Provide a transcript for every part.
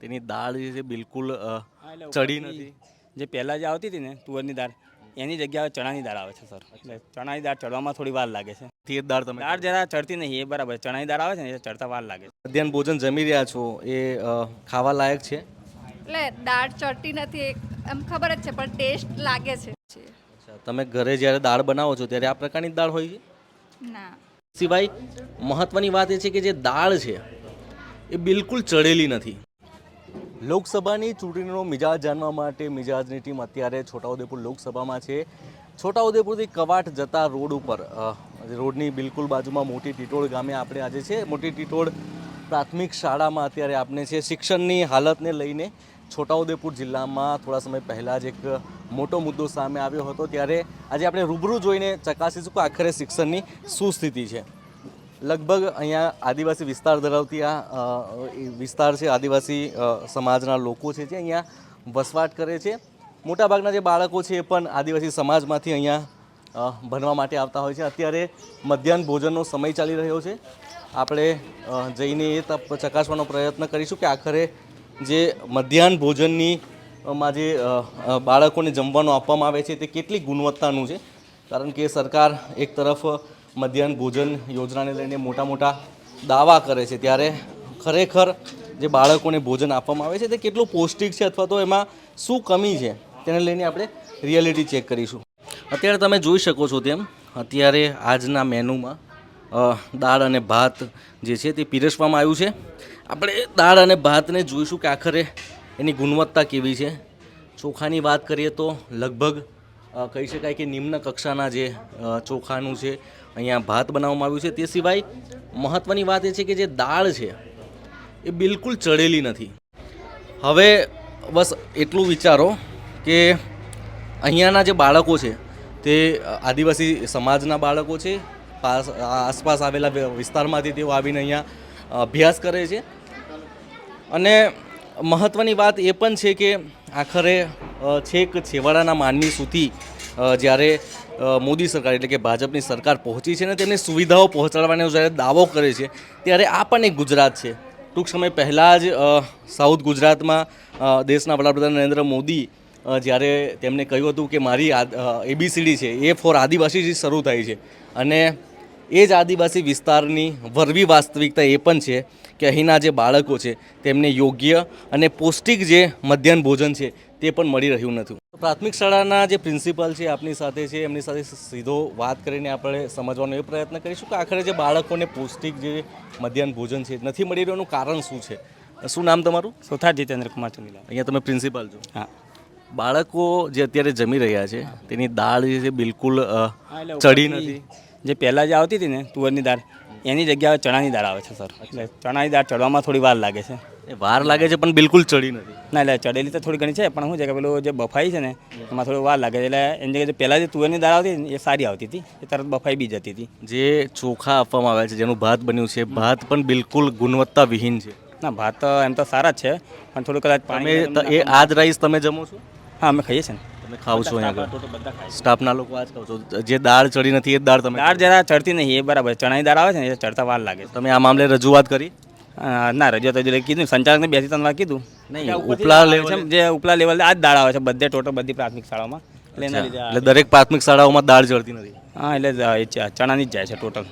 તેની દાળ જે છે બિલકુલ ચડી નથી. જે પહેલાં જે આવતી હતી ને તુવરની દાળ એની જગ્યાએ ચણાની દાળ આવે છે સર. એટલે ચણાની દાળ ચડવામાં થોડી વાર લાગે છે. તે દાળ તમે દાળ જરા ચડતી નહીં એ બરાબર. ચણાની દાળ આવે છે ને એ ચડતા વાર લાગે છે. મધ્યાહન ભોજન જમી રહ્યા છો એ ખાવા લાયક છે? એટલે દાળ ચડતી નથી એમ ખબર જ છે પણ ટેસ્ટ લાગે છે. તમે ઘરે જ્યારે દાળ બનાવો છો ત્યારે આ પ્રકારની દાળ હોય છે? ના. સિવાય મહત્વની વાત એ છે કે જે દાળ છે એ બિલકુલ ચડેલી નથી. લોકસભાની ચૂંટણીનો મિજાજ જાણવા માટે મિજાજની ટીમ અત્યારે છોટાઉદેપુર લોકસભામાં છે. છોટાઉદેપુરથી કવાટ જતા રોડ ઉપર રોડની બિલકુલ બાજુમાં મોટી ટીટોળ ગામે આપણે આજે છે. મોટી ટીટોળ પ્રાથમિક શાળામાં અત્યારે આપણે છે. શિક્ષણની હાલતને લઈને છોટાઉદેપુર જિલ્લામાં થોડા સમય પહેલાં જ એક મોટો મુદ્દો સામે આવ્યો હતો. ત્યારે આજે આપણે રૂબરૂ જોઈને ચકાસીશું કે આખરે શિક્ષણની શું સ્થિતિ છે. લગભગ અહીંયા આદિવાસી વિસ્તાર ધરાવતી આ વિસ્તાર છે, આદિવાસી સમાજના લોકો છે જે અહીંયા વસવાટ કરે છે. મોટાભાગના જે બાળકો છે એ પણ આદિવાસી સમાજમાંથી અહીંયા ભણવા માટે આવતા હોય છે. અત્યારે મધ્યાહન ભોજનનો સમય ચાલી રહ્યો છે. આપણે જઈને એ તપ ચકાસવાનો પ્રયત્ન કરીશું કે આખરે જે મધ્યાહન ભોજનની માં જે બાળકોને જમવાનું આપવામાં આવે છે તે કેટલી ગુણવત્તાનું છે. કારણ કે સરકાર એક તરફ મધ્યાહન ભોજન યોજનાને લઈને મોટા મોટા દાવા કરે છે ત્યારે ખરેખર જે બાળકોને ભોજન આપવામાં આવે છે તે કેટલું પૌષ્ટિક છે અથવા તો એમાં શું કમી છે તેને લઈને આપણે રિયાલિટી ચેક કરીશું. અત્યારે તમે જોઈ શકો છો તેમ, અત્યારે આજના મેનુમાં દાળ અને ભાત જે છે તે પીરસવામાં આવ્યું છે. આપણે દાળ અને ભાતને જોઈશું કે આખરે એની ગુણવત્તા કેવી છે. ચોખાની વાત કરીએ તો લગભગ કહી શકાય કે નિમ્ન કક્ષાના જે ચોખાનું છે, અહીંયા ભાત બનાવવામાં આવ્યું છે. તે સિવાય મહત્ત્વની વાત એ છે કે જે દાળ છે, એ બિલકુલ ચડેલી નથી. હવે બસ એટલું વિચારો કે અહીંયાના જે બાળકો છે, તે આદિવાસી સમાજના બાળકો છે, પાસ, આસપાસ આવેલા વિસ્તારમાંથી તેઓ આવીને અહીંયા અભ્યાસ કરે છે. અને મહત્ત્વની વાત એ પણ છે કે આખરે છેક છેવાડાના માનવી સુધી જ્યારે મોદી સરકાર એટલે કે ભાજપની સરકાર પહોંચી છે ને તેમની સુવિધાઓ પહોંચાડવાનો જ્યારે દાવો કરે છે, ત્યારે આ પણ એક ગુજરાત છે. ટૂંક સમય પહેલાં જ સાઉથ ગુજરાતમાં દેશના વડાપ્રધાન નરેન્દ્ર મોદી જ્યારે તેમણે કહ્યું હતું કે મારી એબીસીડી છે, એ ફોર આદિવાસીથી શરૂ થાય છે. અને એ જ આદિવાસી વિસ્તારની વરવી વાસ્તવિકતા એ પણ છે કે અહીંના જે બાળકો છે, તેમને યોગ્ય અને પૌષ્ટિક જે મધ્યાહન ભોજન છે તે પણ મળી રહ્યું નથી. પ્રાથમિક શાળાના જે પ્રિન્સિપલ છે આપની સાથે છે એમની સાથે સીધો વાત કરીને આપણે સમજવાનો એ પ્રયત્ન કરીશું કે આખરે જે બાળકોને પૌષ્ટિક જે મધ્યાહન ભોજન છે નથી મળી રહ્યું કારણ શું છે? શું નામ તમારું? સોથા જીતેન્દ્ર કુમાર ચંદીલા. અહીંયા તમે પ્રિન્સિપાલ છો. હા. બાળકો જે અત્યારે જમી રહ્યા છે તેની દાળ જે છે બિલકુલ ચડી નથી. જે પહેલાં જે આવતી હતી ને તુવરની દાળ એની જગ્યાએ ચણાની દાળ આવે છે સર. એટલે ચણાની દાળ ચડવામાં થોડી વાર લાગે છે. એ વાર લાગે છે પણ બિલકુલ ચડી નથી. ના એટલે ચડેલી તો થોડી ઘણી છે પણ શું છે કે પેલું જે બફાઈ છે ને એમાં થોડી વાર લાગે છે. એટલે એની જગ્યાએ પહેલાં જે તુવેરની દાળ આવતી ને એ સારી આવતી હતી. એ તરત બફાઈ બી જતી હતી. જે ચોખા આપવામાં આવ્યા છે જેનું ભાત બન્યું છે ભાત પણ બિલકુલ ગુણવત્તા વિહીન છે. ના ભાત એમ તો સારા જ છે પણ થોડું કદાચ તમે પાણી એ આ જ રાઈસ તમે જમો છો? હા અમે ખાઈએ છીએ ને. તમે ખાવ છો અહીંયા સ્ટાફના લોકો આ જ ખાવ છો. જે દાળ ચડી નથી એ દાળ તમે દાળ જરા ચડતી નહીં એ બરાબર. ચણાની દાળ આવે છે ને એ ચડતા વાર લાગે તમે આ મામલે રજૂઆત કરી? ના રજૂઆત તો કીધું. સંચાલકને બેસી ત્રણ વાર કીધું. નહીં, ઉપલા લેવલ છે, જે ઉપલા લેવલે આ જ દાળ આવે છે બધે ટોટલ બધી પ્રાથમિક શાળાઓમાં. એટલે એના એટલે દરેક પ્રાથમિક શાળાઓમાં દાળ ચડતી નથી. હા એટલે ચણાની જ જાય છે ટોટલ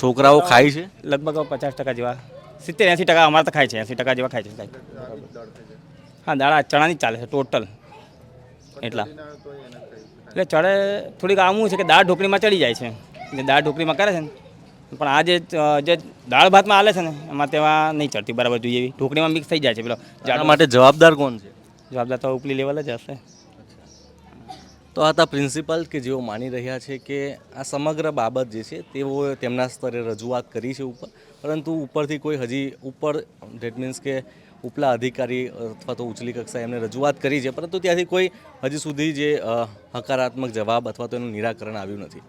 છોકરાઓ ખાય છે? લગભગ પચાસ ટકા જેવા. સિત્તેર એંસી ટકા અમારે તો ખાય છે એંસી ટકા જેવા ખાય છે હા દાળ આ ચણાની જ ચાલે છે ટોટલ એટલા. એટલે ચડે થોડીક આમું છે કે દાળ ઢોકળીમાં ચડી જાય છે. જે દાળ ઢોકળીમાં કરે છે ને પણ આ જે જે દાળ ભાતમાં આલે છે ને એમાં તેમાં નહીં ચડતી બરાબર જોઈએ એવી. ઢોકળીમાં મિક્સ થઈ જાય છે. પેલો જાડવા માટે જવાબદાર કોણ છે? જવાબદાર તો ઉપલી લેવલ જ હશે. તો આ હતા પ્રિન્સિપલ કે જેઓ માની રહ્યા છે કે આ સમગ્ર બાબત જે છે તેઓ તેમના સ્તરે રજૂઆત કરી છે ઉપર. પરંતુ ઉપરથી કોઈ હજી ઉપર ડેટ મીન્સ કે ઉપલા અધિકારી અથવા તો ઉચલી કક્ષાએ એમને રજૂઆત કરી છે પરંતુ ત્યાંથી કોઈ હજી સુધી જે હકારાત્મક જવાબ અથવા તો એનું નિરાકરણ આવ્યું નથી.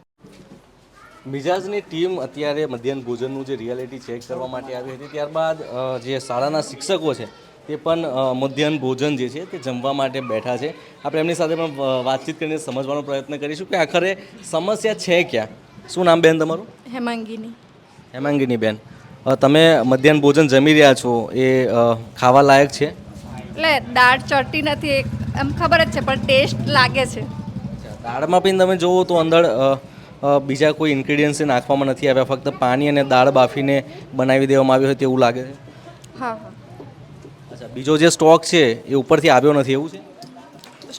મિજાજની ટીમ અત્યારે મધ્યાહન ભોજનનું જે રિયાલિટી ચેક કરવા માટે આવી હતી ત્યારબાદ જે શાળાના શિક્ષકો છે તે પણ મધ્યાહન ભોજન જે છે તે જમવા માટે બેઠા છે. આપણે એમની સાથે પણ વાતચીત કરીને સમજવાનો પ્રયત્ન કરીશું કે આખરે સમસ્યા છે ક્યાં? શું નામ બેન તમારું? હેમાંગીની. હેમાંગીની બેન. તમે મધ્યાહન ભોજન જમી રહ્યા છો એ ખાવા લાયક છે? એટલે દાળ ચડતી નથી એમ ખબર જ છે પણ ટેસ્ટ લાગે છે. દાળમાં પણ તમે જુઓ તો અંદર બીજા કોઈ ઇન્ગ્રીડિયન્ટ્સ નાખવામાં નથી આવ્યા ફક્ત પાણી અને દાળ બાફીને બનાવી દેવામાં આવ્યો હોય તેવું લાગે છે? હા હા. અચ્છા બીજો જે સ્ટોક છે એ ઉપરથી આવ્યો નથી એવું છે?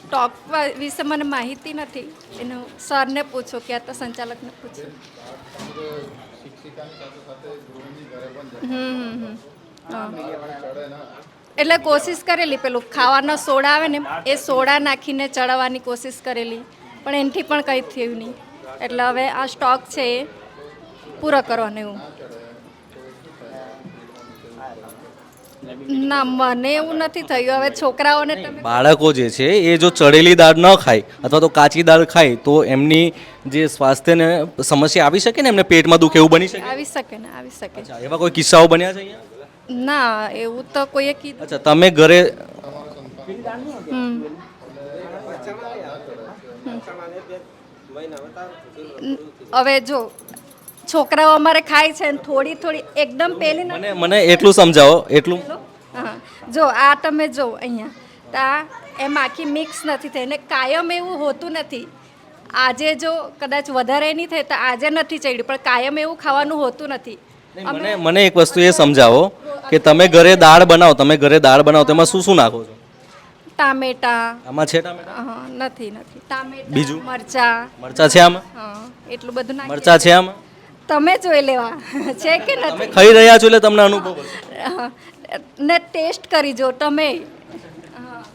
સ્ટોક વિશે મને માહિતી નથી. એનું સરને પૂછો કે તો સંચાલકને પૂછો. હમ હમ હમ. હા. એટલે કોશિશ કરેલી પેલું ખાવાનો સોડા આવે ને એ સોડા નાખીને ચડાવવાની કોશિશ કરેલી પણ એનાથી પણ કંઈ થયું નહીં એટલે હવે આ સ્ટોક છે એ પૂરો કરવાનો એવું ના મને એવું નથી થયું. હવે છોકરાઓને તમે બાળકો જે છે એ જો ચડેલી દાળ ન ખાય અથવા તો કાચી દાળ ખાય તો એમની જે સ્વાસ્થ્યને સમસ્યા આવી શકે ને? એમને પેટમાં દુખે એવું બની શકે? આવી શકે ને આવી શકે. અચ્છા એવા કોઈ કિસ્સાઓ બન્યા છે અહીંયા? ના એવું તો કોઈએ કીધું. અચ્છા તમે ઘરે હવે જો છોકરાઓ અમારે ખાય છે ને થોડી થોડી એકદમ પેલી મને મને એટલું સમજાવો એટલું? જો આ તમે જો અહીંયા. તા એમ આખી મિક્સ નથી થઈ ને કાયમ એવું હોતું નથી. આજે જો કદાચ વધારે નહીં થાય તો આજે નથી ચડ્યું પણ કાયમ એવું ખાવાનું હોતું નથી. મને મને એક વસ્તુ એ સમજાવો કે તમે ઘરે દાળ બનાવો તમે ઘરે દાળ બનાવો તેમાં શું શું નાખો છો? ટામેટા. આમાં છે ટામેટા? નથી નથી. ટામેટા બીજું? મરચા. મરચા છે આમાં? એટલું બધું નાખ મરચા છે આમાં? તમે જોઈ લેવા. છે કે તમે ખાઈ રહ્યા છો એટલે તમને અનુભવ. ને ટેસ્ટ કરી જો તમે.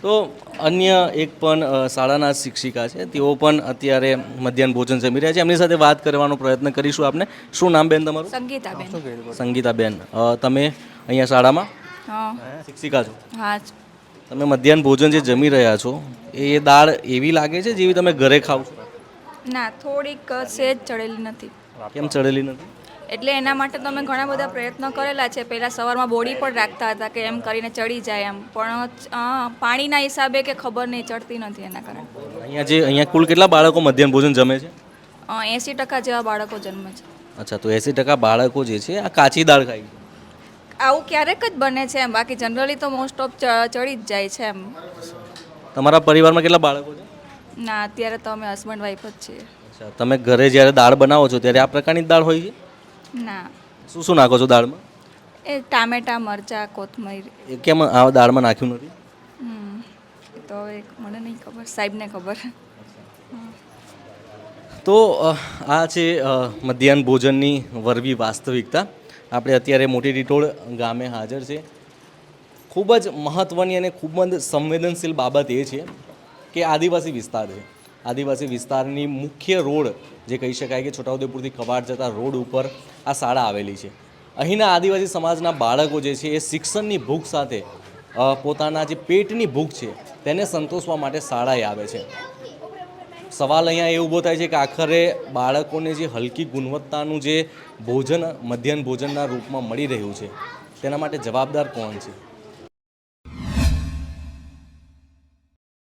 તો અન્ય એક પણ શાળાના શિક્ષિકા છે તેઓ પણ અત્યારે મધ્યાહન ભોજન જમી રહ્યા છે. એમની સાથે વાત કરવાનો પ્રયત્ન કરીશું આપને શું નામ બેન તમારું? સંગીતાબેન. સંગીતાબેન. તમે અહીંયા શાળામાં? હા શિક્ષિકા છો? હા. તમે મધ્યાહન ભોજન જે જમી રહ્યા છો એ દાળ એવી લાગે છે જેવી તમે ઘરે ખાવ છો? ના થોડીક સેજ ચડેલી નથી. કેમ ચડેલી નથી? એટલે એના માટે તમે ઘણા બધા પ્રયત્નો કરેલા છે. પહેલાં સવારમાં બોડી પણ રાખતા હતા કે એમ કરીને ચડી જાય એમ. પણ પાણીના હિસાબે કે ખબર નહીં ચડતી નથી એના કારણે. અહીંયા જે અહીંયા કુલ કેટલા બાળકો મધ્યાહન ભોજન જમે છે? એંસી ટકા જેવા બાળકો જન્મે છે. અચ્છા તો એંસી ટકા બાળકો જે છે આ કાચી દાળ ખાય છે. આવું ક્યારેક જ બને છે એમ. બાકી જનરલી તો મોસ્ટ ઓફ ચડી જ જાય છે એમ. તમારા પરિવારમાં કેટલા બાળકો છે? ના અત્યારે તો અમે હસબન્ડ વાઈફ જ છીએ. અચ્છા તમે ઘરે જ્યારે દાળ બનાવો છો ત્યારે આ પ્રકારની દાળ હોય છે? ના. શું શું નાખો છો દાળમાં? એ ટામેટા મરચાં કોથમરી. એ કેમ આ દાળમાં નાખ્યું નથી? એ તો હવે મને નહીં ખબર સાહેબને ખબર. તો આ છે મધ્યાહન ભોજનની વરવી વાસ્તવિકતા. આપણે અત્યારે મોટી ડિટોળ ગામે હાજર છે. ખૂબ જ મહત્ત્વની અને ખૂબ જ સંવેદનશીલ બાબત એ છે કે આદિવાસી વિસ્તાર છે. આદિવાસી વિસ્તારની મુખ્ય રોડ જે કહી શકાય કે છોટાઉદેપુરથી કવાડ જતા રોડ ઉપર આ શાળા આવેલી છે. અહીંના આદિવાસી સમાજના બાળકો જે છે એ શિક્ષણની ભૂખ સાથે પોતાના જે પેટની ભૂખ છે તેને સંતોષવા માટે શાળાએ આવે છે. સવાલ અહીંયા એ ઊભો થાય છે કે આખરે બાળકોને જે હલકી ગુણવત્તાનું જે ભોજન, મધ્યાહન ભોજનના રૂપમાં મળી રહ્યું છે, તેના માટે જવાબદાર કોણ છે?